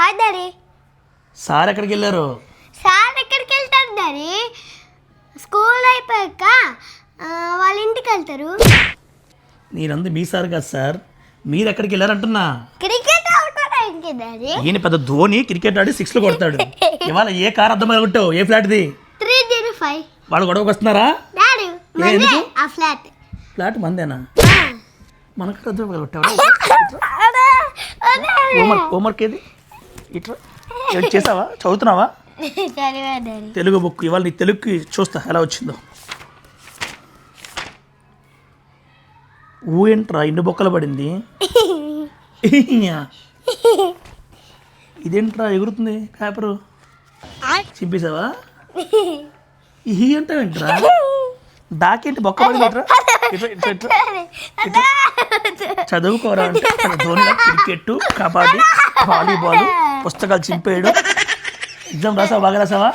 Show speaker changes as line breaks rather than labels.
Hi daddy.
Sir ఎక్కడికి వెళ్ళారు?
Sir ఎక్కడికి వెళ్తారు డాడీ? స్కూల్ అయిపోయాక వాళ్ళ ఇంటికి వెళ్తారు.
నేనంది మీ సార్ కాదు సార్. మీరు ఎక్కడికి వెళ్ళారంటున్నా
క్రికెట్ ఆడుకోవడానికి డాడీ?
ఈయన పెద్ద ధోని క్రికెట్ ఆడి సిక్స్లు కొడతాడు. ఇవాళ ఏ కార్ అర్థం కొట్టావు ఏ ఫ్లాట్ది
త్రీ జీరో ఫైవ్.
వాళ్ళు గొడవకు వస్తున్నారా?
డాడీ
ఎందుకు?
ఆ ఫ్లాట్
ఫ్లాట్ మందేనా. మనకు అర్థం కొట్టావా హోంవర్క్ ఏది? ఇట్లా. చేసావా? చదువుతున్నావా? తెలుగు బుక్. ఇవాళ నీ తెలుగుకి చూస్తా ఎలా వచ్చిందో. ఊ ఏంట్రా ఇన్ని బొక్కలు పడింది. ఇదేంట్రా ఎగురుతుంది పేపరు? చింపేసావా? ఈ అంటావేంట్రా? దాకేంటి బొక్క పడింది ఇట్రా? ఇట్రా ఇట్రా ఇట్రా. చదువుకోరా అంటే ధోనిలో క్రికెట్ కబడ్డీ వాలీబాల్ పుస్తకాలు చింపేయడు. ఎగ్జామ్ రాసావా బాగా రాసావా?